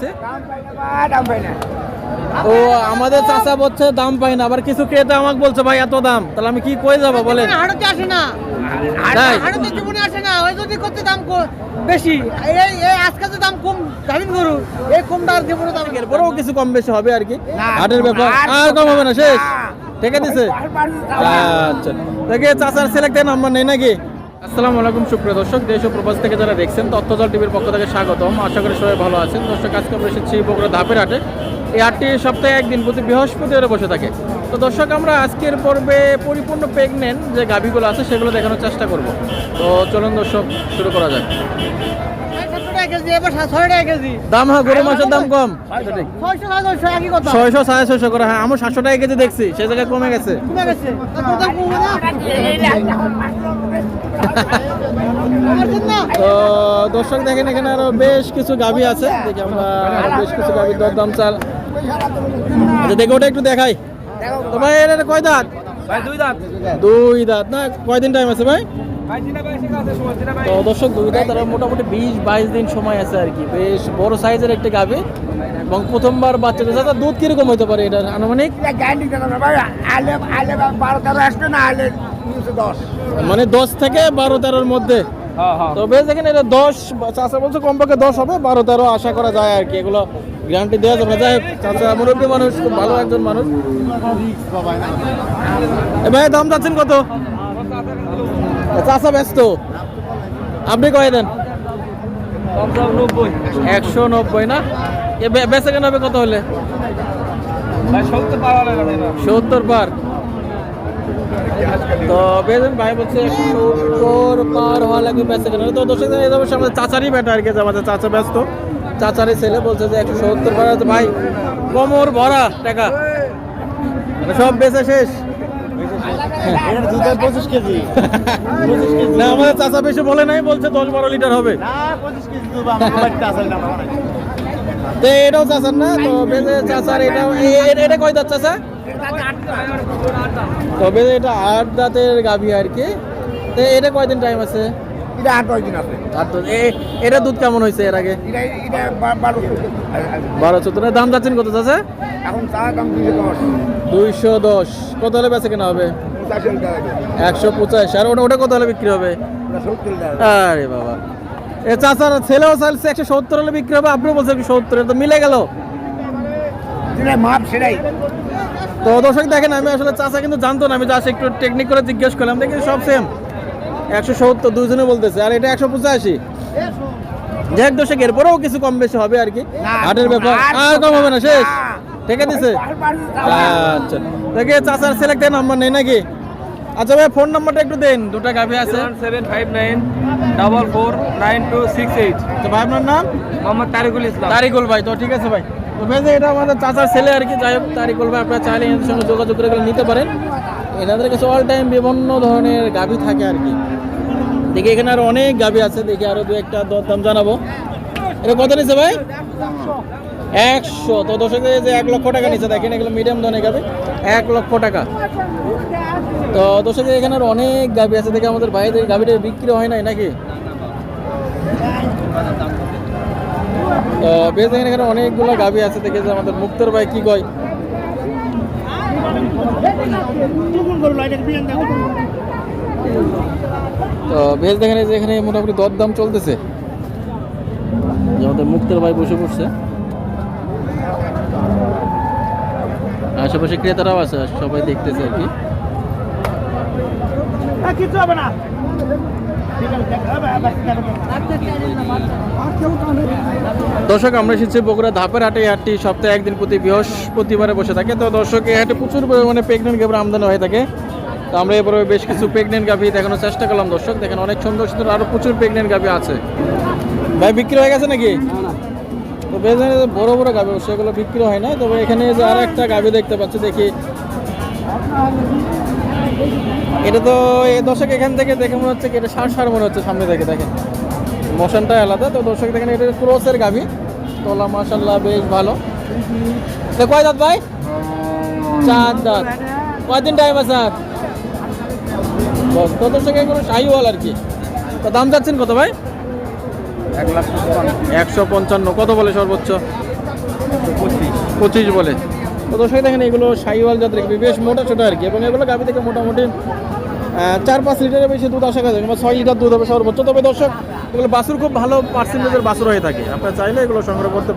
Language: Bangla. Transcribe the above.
দেখাচ্ছি ও আমাদের চাষা বলছে দাম পাই না আবার কিছু ক্রেতা আমাকে বলছে ভাই এত দাম তাহলে আমি কি কই যাব বলেন? হাড়তে আসে না। তাই? হাড়তে জীবনে আসে না ওই যদি করতে দাম বেশি। এই এই আজকে যে দাম কম গাভিন গরু এই কমটা আর জীবনে দাম এরপরেও কিছু কম বেশি হবে আর কি? হাটের ব্যাপার আর কম হবে না শেষ। ঠিক আছে আচ্ছা। দেখে চাচার সিলেক্টের নাম্বার নেই নাকি? আসসালামু আলাইকুম, সুপ্রিয় দর্শক, দেশ ও প্রবাস থেকে যারা দেখছেন, তথ্যজল টিভির পক্ষ থেকে স্বাগতম। আশা করি সবাই ভালো আছেন। দর্শক, আজকে আমরা এসেছি বগুড়া ধাপের হাটে। এই হাটটি সপ্তাহে একদিন, প্রতি বৃহস্পতিবারে বসে থাকে। তো দর্শক, আমরা আজকের পর্বে পরিপূর্ণ প্রেগনেন্ট যে গাভিগুলো আছে, সেগুলো দেখানোর চেষ্টা করব। তো চলুন দর্শক, শুরু করা যাক। কেজি এবার ছয় টাকা কেজি। দাম হ্যাঁ গরু মাছের দাম কম। ছয়শো সাতশো একই কথা। ছয়শো সাড়ে ছয়শো করে হ্যাঁ আমার সাতশো টাকা কেজি দেখছি সেই জায়গায় কমে গেছে। কমে তো দর্শক দেখেন এখানে আরও বেশ কিছু গাভী আছে। দেখি আমরা বেশ কিছু গাভীর দরদাম চাল। আচ্ছা দেখে ওটা একটু দেখাই। তো ভাই এটা কয় দাঁত? দুই দাঁত। না কয়দিন টাইম আছে ভাই? তো দর্শক দুই দাঁত আর মোটামুটি বিশ বাইশ দিন সময় আছে আর কি। বেশ বড় সাইজের একটা গাভী। এবং প্রথমবার বাচ্চা দিয়েছে। দুধ কীরকম হতে পারে এটার আনুমানিক? মানে দশ থেকে বারো তেরোর মধ্যে। তো বেশ দেখেন এটা দশ চাষা বলছে কমপক্ষে দশ হবে বারো তেরো আশা করা যায় আর কি। এগুলো গ্যারান্টি দেওয়া যাবে না। যাই হোক, চাচা মুরব্বী মানুষ খুব ভালো একজন মানুষ। এ ভাই দাম যাচ্ছেন কত? চাষা ব্যস্ত। আপনি কয়ে দেন? একশো নব্বই। না? বেচা কেন হবে কত হলে? সত্তর পার তো বেজন ভাই বলছে সত্তর পার হওয়া লাগবে বেচা কেন। তো দর্শক এই আমাদের চাচারই বেটা আর কি আমাদের চাচা ব্যস্ত। চাচারই ছেলে বলছে যে একশো সত্তর পার ভাই কোমর ভরা টাকা। মানে সব বেচে শেষ। না আমাদের চাচা বেশি বলে নাই বলছে দশ বারো লিটার হবে। তো এটাও চাচার না? তো বেজে চাচার এটাও এটা কয় দাঁত চাচা? তবে এটা আট দাঁতের গাভী আর কি। তো এটা কয়দিন টাইম আছে? আট এটা দুধ কেমন হয়েছে এর আগে? বারো চোদ্দ। দাম যাচ্ছেন কত চাচা? এখন দুইশো দশ। কত হলে বেচে কেনা হবে? একশো পঁচাশ। আর ওটা ওটা কত হলে বিক্রি হবে? আরে বাবা। এ চাচার ছেলেও চাইছে একশো সত্তর হলে বিক্রি হবে আপনিও বলছেন সত্তর তো মিলে গেল। মাপ সেটাই তো দর্শক দেখেন আমি আসলে চাচা কিন্তু জানতো না আমি জাস্ট একটু টেকনিক করে জিজ্ঞেস করলাম দেখি সব সেম একশো সত্তর দুইজনে বলতেছে আর এটা একশো পঁচাশি। যাই দর্শক এরপরেও কিছু কম বেশি হবে আর কি। হাটের ব্যাপার আর কম হবে না শেষ। ঠিক আছে আচ্ছা। দেখে চাচার সিলেক্টের নাম্বার নেই নাকি? আচ্ছা ভাই ফোন নাম্বারটা একটু দেন। দুটা গাভি আছে। Seven five nine double four nine two six eight. তো ভাই আপনার নাম? মোহাম্মদ তারিকুল ইসলাম। তারিকুল ভাই তো ঠিক আছে ভাই। তো ভেজে এটা আমাদের চাচার ছেলে আর কি যাই হোক তারিকুল ভাই আপনারা চাইলে এদের সঙ্গে যোগাযোগ করে নিতে পারেন। এনাদের কাছে অল টাইম বিভিন্ন ধরনের গাভি থাকে আর কি। দেখি এখানে আরও অনেক গাভি আছে দেখি আরও দু একটা দরদাম জানাব। এটা কত নিচ্ছে ভাই? একশো। তো দর্শক যে এক লক্ষ টাকা নিচ্ছে, দেখেন এগুলো মিডিয়াম ধরনের গাভি এক লক্ষ টাকা। তো দর্শক এখানে অনেক গাভি আছে, দেখে আমাদের ভাইদের গাভিটা বিক্রি হয় নাই নাকি? তো বেশ, দেখেন এখানে অনেকগুলো গাভি আছে, দেখে যে আমাদের মুক্তর ভাই কি কয়। তো বেশ, দেখেন যে এখানে মোটামুটি দরদাম চলতেছে। যে আমাদের মুক্তর ভাই বসে পড়ছে। আশেপাশে ক্রেতারাও আছে সবাই দেখতেছে আর কি। কিছু হবে না। দর্শক আমরা এসেছি বগুড়া ধাপের হাটে। হাটটি সপ্তাহে একদিন প্রতি বৃহস্পতিবারে বসে থাকে। তো দর্শক এই হাটে প্রচুর পরিমাণে প্রেগনেন্ট গাভীর আমদানি হয়ে থাকে। তো আমরা এবারে বেশ কিছু প্রেগনেন্ট গাভী দেখানোর চেষ্টা করলাম দর্শক। দেখেন অনেক সুন্দর সুন্দর আরও প্রচুর প্রেগনেন্ট গাভী আছে। ভাই বিক্রি হয়ে গেছে নাকি? তো বেশ বড় বড় গাভী সেগুলো বিক্রি হয় না। তবে এখানে যে আর একটা গাভী দেখতে পাচ্ছি, দেখি। এটা তো এই দর্শক এখান থেকে দেখে মনে হচ্ছে এটা সার সার মনে হচ্ছে সামনে থেকে, দেখেন। মোশনটা আলাদা, তো দর্শক দেখেন, এটা ক্রোসের গাভি তোলা মাসাল্লাহ বেশ ভালো। কয় দাঁত ভাই? চার দাঁত। কয়দিন টাইম আছে আর? বস, তো দর্শক এগুলো শাহিওয়াল আর কি। তো দাম যাচ্ছেন কত ভাই? এক লাখ একশো পঞ্চান্ন। কত বলে সর্বোচ্চ? পঁচিশ বলে। তো দর্শক, দেখেন, এগুলো সাইওয়াল জাতের বেশ মোটা ছোটো আর কি, এবং এগুলো গাভি থেকে মোটামুটি চার পাঁচ লিটারের বেশি দুধ আসা করা যায় ছয় লিটার দুধ হবে সর্বোচ্চ। তবে দর্শক, এগুলো বাসুর খুব ভালো পার্সেন্টেজের বাসুর হয়ে থাকে। আপনারা চাইলে এগুলো সংগ্রহ করতে